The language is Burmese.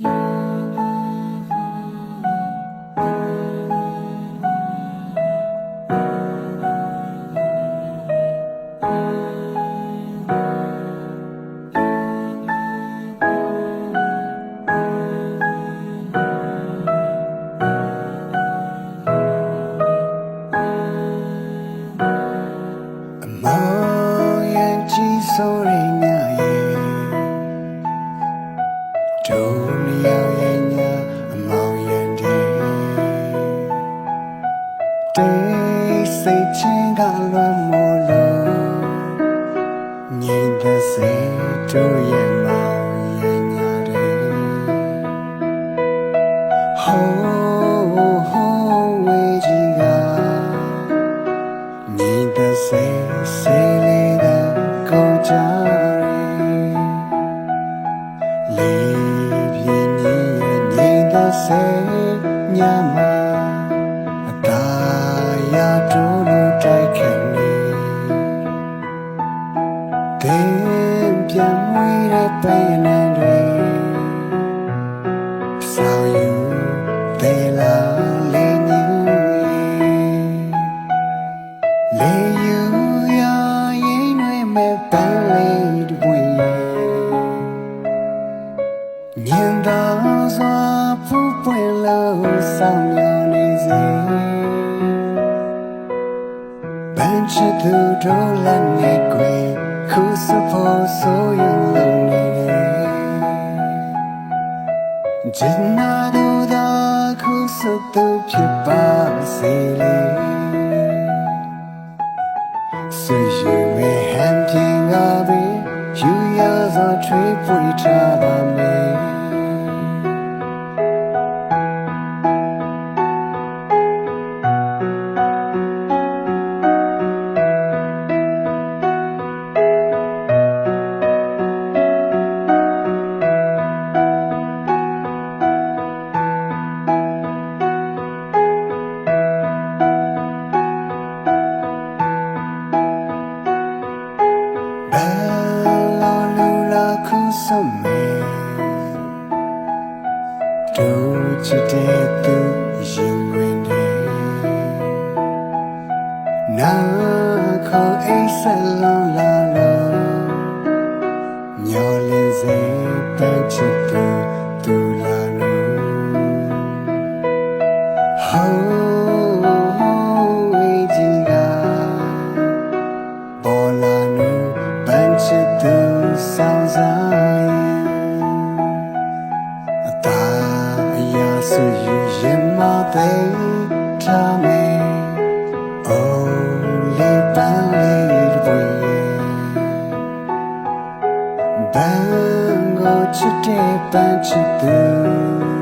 Mom. ဒုမယောရဲ့ညအမောင်ရန်တဲ့တိတ်စိတ်ချင်းကလွန်စေညမှာအတာရတူချင်းချစ်သူတို့လည်းငယ်ကွယ်ခုစဖို့ဆိုရင်လုံးနေဂျင်နာတို့သာခုစသူဖြစ်ပါစေလေဆွေယူမဲ့ဟန်ပြင်းကားပဲယူရစွာထွေးပွေထားပါမယ် sao mẹ đâu chỉ để tự riêng nguyên đề na khó ấy sẽ la la nhỏ lên dễ ta chỉ từ từ là nó hầu sao ra So you in my bed, tell me Only believe we Bango chute panchitu